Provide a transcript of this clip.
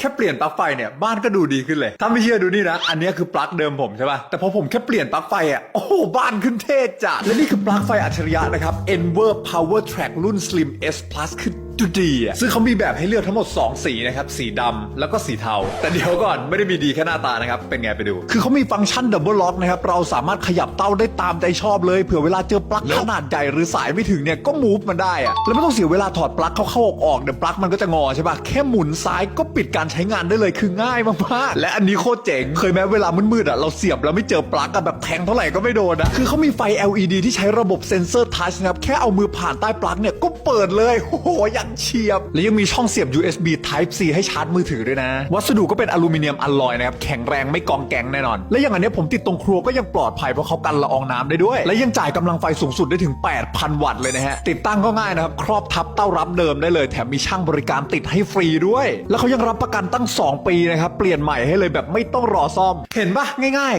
แค่เปลี่ยนปลั๊กไฟเนี่ยบ้านก็ดูดีขึ้นเลย ถ้าไม่เชื่อดูนี่นะ อันนี้คือปลั๊กเดิมผมใช่ป่ะ แต่พอผมแค่เปลี่ยนปลั๊กไฟอะ โอ้โห บ้านขึ้นเท่จัดและนี่คือปลั๊กไฟอัจฉริยะนะครับ Enver Power Track รุ่น Slim S Plus คือ ดูดีอะซึ่งเขามีแบบให้เลือกทั้งหมด 2 สีนะครับ สีดำแล้วก็สีเทา แต่เดี๋ยวก่อนไม่ได้มีดีแค่หน้าตานะครับ เป็นไงไปดู คือเขามีฟังก์ชันดับเบิลล็อกนะครับ เราสามารถขยับเต้าได้ตามใจชอบเลย เผื่อเวลาเจอปลั๊กขนาดใหญ่หรือสายไม่ถึงเนี่ยก็มูฟมันได้อะแล้วไม่ต้องเสียเวลาถอดปลั๊กเข้าเข้าออกออกเดี๋ยวปลั๊กมันก็จะงอใช่ปะแค่หมุนซ้ายก็ปิดการใช้งานได้เลยคือง่ายมากๆและอันนี้โคตรเจ๋งเคยไหมเวลามืดๆอะเราเสียบแล้วไม่เจอปลั๊กอะแบบแทงเท่าไหร่ก็ไม่โดนอะคือเขามีไฟ LED ที่ใช้ระบบเซ็นเซอร์ทัชนะครับแค่เอามือผ่านใต้ปลั๊กเนี่ยก็เปิดเลยโอ้โหยังเฉียบ และยังมีช่องเสียบ USB Type C ให้ชาร์จมือถือด้วยนะ วัสดุก็เป็นอลูมิเนียมอลลอยนะครับ แข็งแรงไม่กองแกงแน่นอน และอย่างอันนี้ผมติดตรงครัวก็ยังปลอดภัยเพราะเขากันละอองน้ำได้ด้วย และยังจ่ายกำลังไฟสูงสุดได้ถึง 8,000 วัตต์เลยนะฮะ ติดตั้งก็ง่ายนะครับ ครอบทับเต้ารับเดิมได้เลย แถมมีช่างบริการติดให้ฟรีด้วย แล้วเขายังรับประกันตั้ง 2 ปีนะครับ เปลี่ยนใหม่ให้เลยแบบไม่ต้องรอซ่อม เห็นปะง่าย ๆ